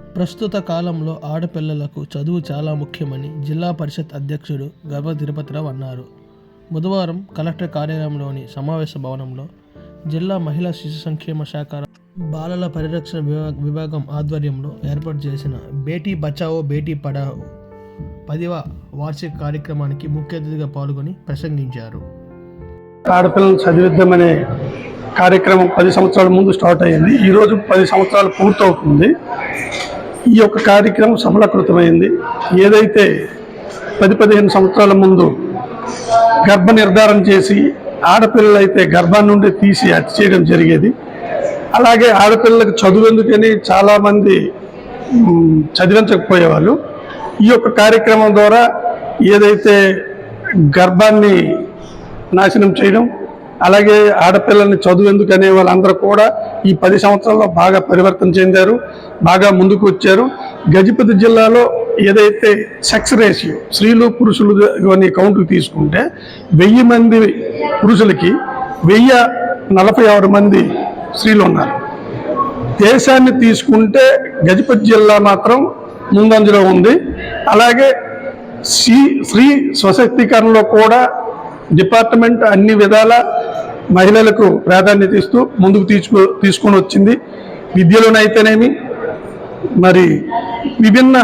ప్రస్తుత కాలంలో ఆడపిల్లలకు చదువు చాలా ముఖ్యమని జిల్లా పరిషత్ అధ్యక్షుడు గర్భ తిరుపతిరావు అన్నారు. బుధవారం కలెక్టర్ కార్యాలయంలోని సమావేశ భవనంలో జిల్లా మహిళా శిశు సంక్షేమ శాఖ బాలల పరిరక్షణ విభాగ విభాగం ఆధ్వర్యంలో ఏర్పాటు చేసిన బేటీ బచావో బేటీ పడావో పదివ వార్షిక కార్యక్రమానికి ముఖ్య అతిథిగా పాల్గొని ప్రసంగించారు. ఆడపిల్లలు చదివిద్దామనే కార్యక్రమం పది సంవత్సరాల ముందు స్టార్ట్ అయ్యింది. ఈరోజు పది సంవత్సరాలు పూర్తవుతుంది. ఈ యొక్క కార్యక్రమం సఫలకృతమైంది ఏదైతే పది పదిహేను సంవత్సరాల ముందు గర్భ నిర్ధారణ చేసి ఆడపిల్లలైతే గర్భాన్ని నుండి తీసి హత్య చేయడం జరిగేది. అలాగే ఆడపిల్లలకు చదువు ఎందుకని చాలామంది చదివించకపోయేవాళ్ళు. ఈ యొక్క కార్యక్రమం ద్వారా ఏదైతే గర్భాన్ని నాశనం చేయడం అలాగే ఆడపిల్లల్ని చదువు ఎందుకు అనే వాళ్ళందరూ కూడా ఈ పది సంవత్సరాల్లో బాగా పరివర్తన చెందారు బాగా ముందుకు వచ్చారు. గజపతి జిల్లాలో ఏదైతే సెక్స్ రేషియో స్త్రీలు పురుషులు అని కౌంట్ తీసుకుంటే వెయ్యి మంది పురుషులకి వెయ్యి నలభై ఆరు మంది స్త్రీలు ఉన్నారు. దేశాన్ని తీసుకుంటే గజపతి జిల్లా మాత్రం ముందంజలో ఉంది. అలాగే స్త్రీ స్వశక్తీకరణలో కూడా డిపార్ట్మెంట్ అన్ని విధాల మహిళలకు ప్రాధాన్యత ఇస్తూ ముందుకు తీసుకు తీసుకొని వచ్చింది. విద్యలోనైతేనేమి మరి విభిన్న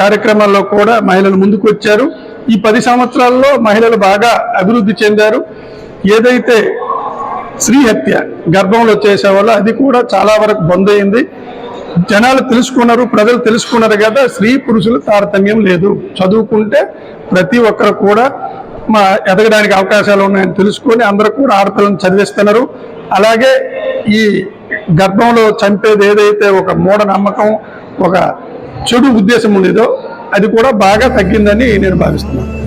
కార్యక్రమాల్లో కూడా మహిళలు ముందుకు వచ్చారు. ఈ పది సంవత్సరాల్లో మహిళలు బాగా అభివృద్ధి చెందారు. ఏదైతే స్త్రీ హత్య గర్భంలో చేసేవాళ్ళు అది కూడా చాలా వరకు బంద్ అయింది జనాలు తెలుసుకున్నారు ప్రజలు తెలుసుకున్నారు కదా స్త్రీ పురుషులు తారతమ్యం లేదు. చదువుకుంటే ప్రతి ఒక్కరు కూడా ఎదగడానికి అవకాశాలు ఉన్నాయని తెలుసుకొని అందరూ కూడా ఆడపిల్లని చదివిస్తున్నారు. అలాగే ఈ గర్భంలో చంపేది ఏదైతే ఒక మూఢ నమ్మకం ఒక చెడు ఉద్దేశం ఉండేదో అది కూడా బాగా తగ్గిందని నేను భావిస్తున్నాను.